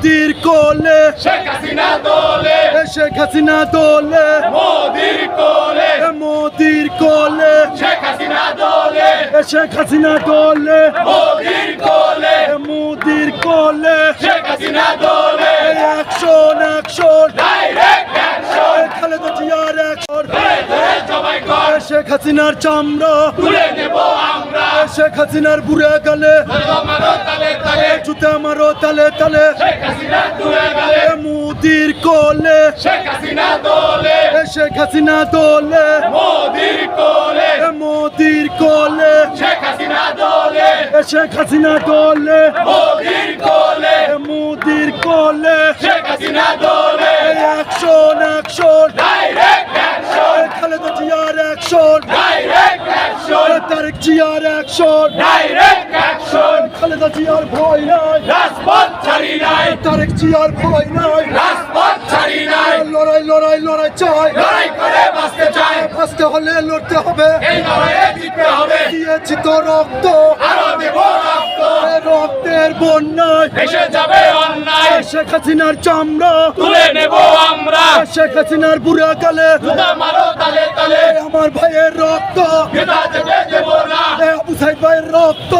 মোদির কোলে। শেখ হাসিনা দোলে। এ শেখ হাসিনা দোলে। মোদির কোলে। এ মোদির কোলে। শেখ হাসিনা দোলে। এ শেখ হাসিনা দোলে। মোদির কোলে। এ মোদির কোলে। শেখ হাসিনা দোলে। Action action. Direct action Khaleda জিয়ার অ্যাকশন। কর। এ শেখ হাসিনার চামড়া। তুলে নেব আমরা। শেখ হাসিনার বুড়ে গেলে। জুতে মারো তালে তালে। মোদির কোলে। শেখ হাসিনা দোলে শেখ হাসিনা দোলে। মোদির কোলে মোদির কোলে। শেখ হাসিনা দোলে শেখ হাসিনা দোলে। মোদির কোলে মোদির কোলে। শেখ হাসিনা দোলে এ অ্যাকশন অ্যাকশন ডাইরেক্ট অ্যাকশন এ খালেদা জিয়ার অ্যাকশন ডাইরেক্ট অ্যাকশন এ তারেক জিয়ার অ্যাকশন ডাইরেক্ট অ্যাকশন খালেদা জিয়ার ভয় নাই। রাজপথ ছাড়ি নাই। তারেক জিয়ার ভয় নাই। রাজপথ ছাড়ি নাই। লড়াই লড়াই লড়াই চাই। লড়াই করে বাঁচতে চাই। বাঁচতে হলে লড়তে হবে। এই লড়াইয়ে জিততে হবে। দিয়েছি তো রক্ত। আরও দেব রক্ত। রক্তের বন্যায়। এসে যাবে অন্যায়। শেখ হাসিনার চামড়া। তুলে নেব আমরা। শেখ হাসিনার বুড়া জুতা মারো তালে তালে। আমার ভাইয়ের রক্ত। রক্ত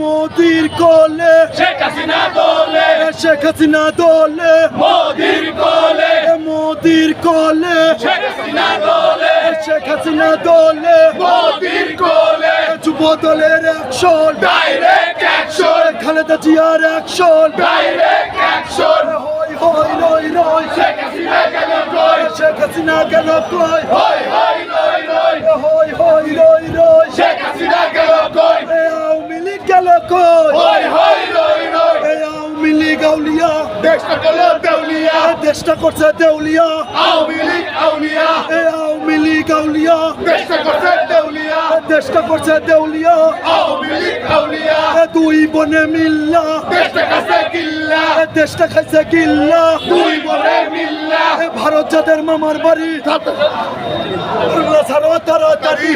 মোদির কোলে। শেখ হাসিনা দোলে শেখ হাসিনা দোলে। মোদির কোলে মোদির কোলে। শেখ হাসিনা দোলে শেখ হাসিনা দোলে। মোদির কোলে যুব দলের অ্যাকশন ডাইরেক্ট অ্যাকশন খালেদা জিয়ার অ্যাকশন ডাইরেক্ট অ্যাকশন হই হই রই রই। শেখ হাসিনা গেল কই শেখ হাসিনা গেল কই হই হই রই রই। হই হই দেশটা গেল দেউলিয়া। দেশটা করছে দেউলিয়া। আওয়ামী লীগ আউলিয়া। এ আওয়ামী লীগ আউলিয়া। দেশটা করছে দেউলিয়া। দেশটা করছে দেউলিয়া। আওয়ামী লীগ আউলিয়া। এ দুই বনে মিল্লা। দেশটা কাছে কিল্লা। দেশটা খাইছে কিল্লা। দুই বনে মিল্লা। ভারত যাদের মামার বাড়ি বাংলা ছাড়ো তাড়াতাড়ি।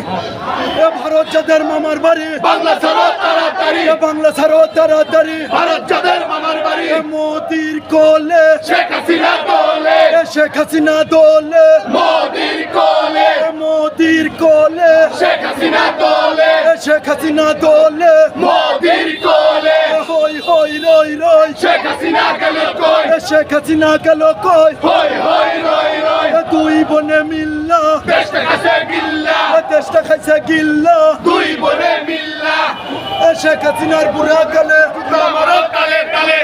এ ভারত যাদের মামার বাড়ি বাংলা ছাড়ো তাড়াতাড়ি। এ বাংলা ছাড়ো তাড়াতাড়ি। ভারত যাদের মামার বাড়ি। এ মোদির কোলে শেখ হাসিনা দোলে। এ শেখ হাসিনা দোলে মোদির কোলে। এ মোদির কোলে শেখ হাসিনা দোলে। এ শেখ হাসিনা দোলে। মোদির কোলে। হই হই রই রই। শেখ হাসিনা গেল কই? শেখ হাসিনা গেল কই? হই হই দুই বনে মিল্লা। দেশটা কিল্লা এ দেশটা খাইছে গিল্লা। দুই বনে মিল্লা। শেখ হাসিনার বুড়া কালে কালে। তালে